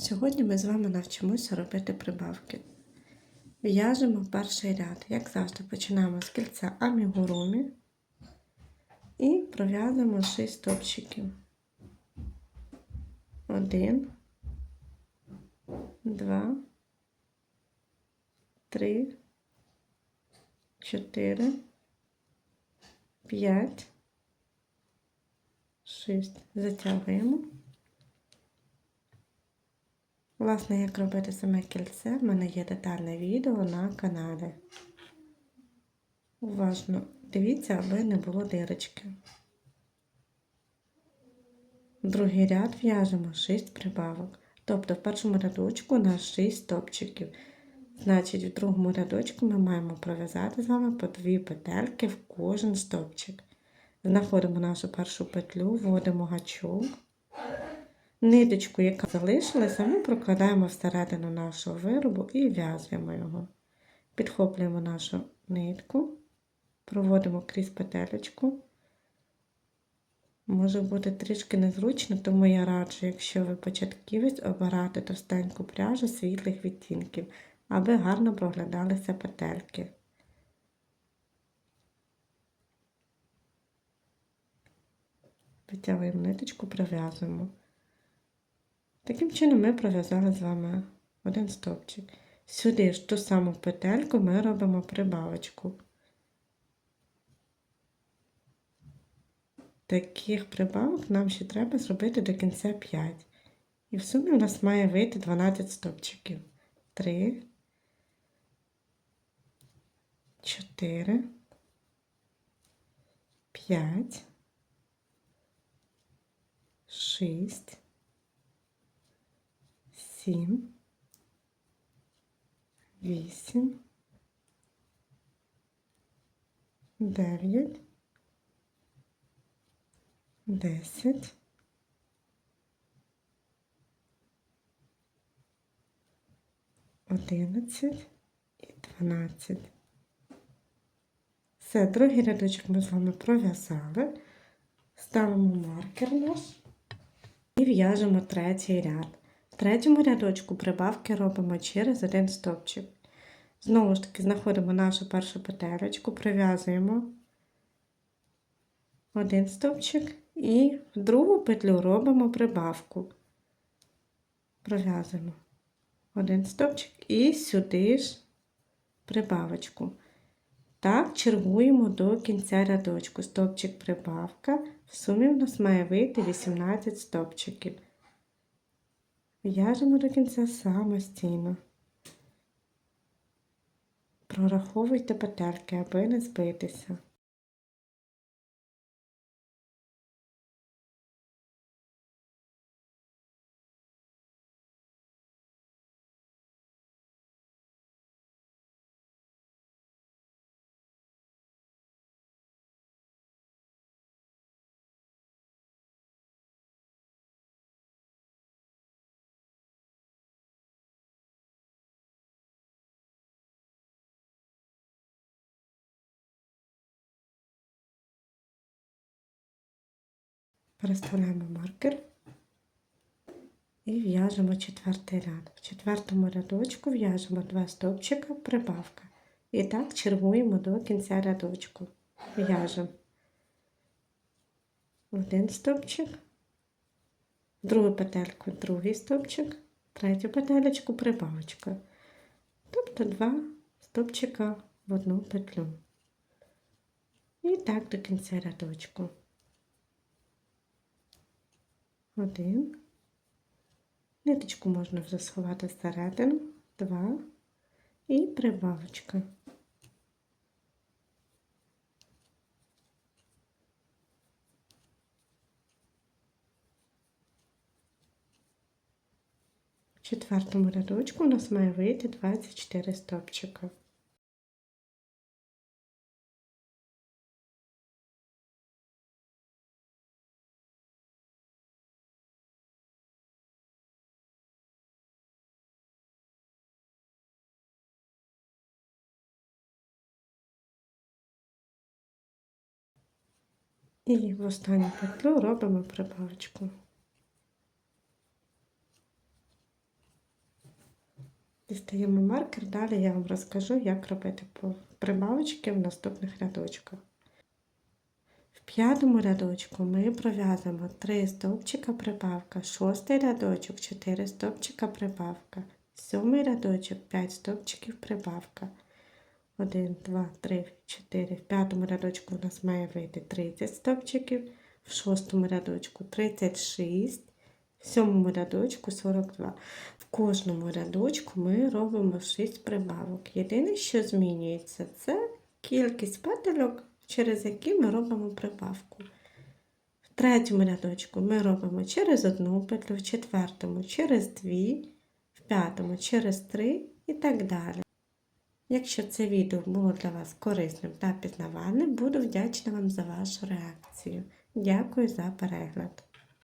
Сьогодні ми з вами навчимося робити прибавки. В'яжемо перший ряд. Як завжди, починаємо з кільця амігурумі і пров'язуємо 6 стопчиків. Один, два, три, чотири, п'ять, шість. Затягуємо. Власне, як робити саме кільце, в мене є детальне відео на каналі. Уважно дивіться, аби не було дирочки. Другий ряд в'яжемо 6 прибавок. Тобто в першому рядочку у нас 6 стопчиків. Значить, в другому рядочку ми маємо пров'язати з вами по 2 петельки в кожен стопчик. Знаходимо нашу першу петлю, вводимо гачок. Ниточку, яка залишилася, ми прокладаємо всередину нашого виробу і в'язуємо його. Підхоплюємо нашу нитку, проводимо крізь петелечку. Може бути трішки незручно, тому я раджу, якщо ви початківець, обирати товстеньку пряжу світлих відтінків, аби гарно проглядалися петельки. Витягуємо ниточку, прив'язуємо. Таким чином ми пров'язали з вами один стовпчик. Сюди ж ту саму петельку ми робимо прибавочку. Таких прибавок нам ще треба зробити до кінця 5. І в сумі у нас має вийти 12 стовпчиків. 3, 4, 5, 6, сім, вісім, дев'ять, десять, одинадцять і дванадцять. Все, другий рядочок ми з вами пров'язали. Ставимо маркер наш і в'яжемо третій ряд. Третьому рядочку прибавки робимо через один стовпчик. Знову ж таки, знаходимо нашу першу петелечку, прив'язуємо один стовпчик і в другу петлю робимо прибавку. Пров'язуємо один стовпчик і сюди ж прибавочку. Так, чергуємо до кінця рядочку. Стовпчик прибавка. В сумі в нас має вийти 18 стовпчиків. В'яжемо до кінця самостійно. Прораховуйте петельки, аби не збитися. Переставляємо маркер і в'яжемо четвертий ряд. В четвертому рядочку в'яжемо два стовпчика, прибавка. І так чергуємо до кінця рядочку. В'яжемо один стовпчик, другу петельку, другий стовпчик, третю петелечку, прибавочка. Тобто два стовпчика в одну петлю. І так до кінця рядочку. Один. Ниточку можна вже сховати всередину, два і прибавочка. В четвертому рядочку у нас має вийти 24 стопчика. І в останню петлю робимо прибавочку. Дістаємо маркер, далі я вам розкажу, як робити прибавочки в наступних рядочках. В п'ятому рядочку ми пров'язуємо 3 стовпчика прибавка, шостий рядочок 4 стовпчика прибавка, сьомий рядочок 5 стовпчиків прибавка. 1, 2, 3, 4. В п'ятому рядочку у нас має вийти 30 стовпчиків, в шостому рядочку 36, в сьомому рядочку 42. В кожному рядочку ми робимо 6 прибавок. Єдине, що змінюється, це кількість петельок, через які ми робимо прибавку. В третьому рядочку ми робимо через одну петлю, в четвертому через дві, в п'ятому через три і так далі. Якщо це відео було для вас корисним та пізнавальним, буду вдячна вам за вашу реакцію. Дякую за перегляд.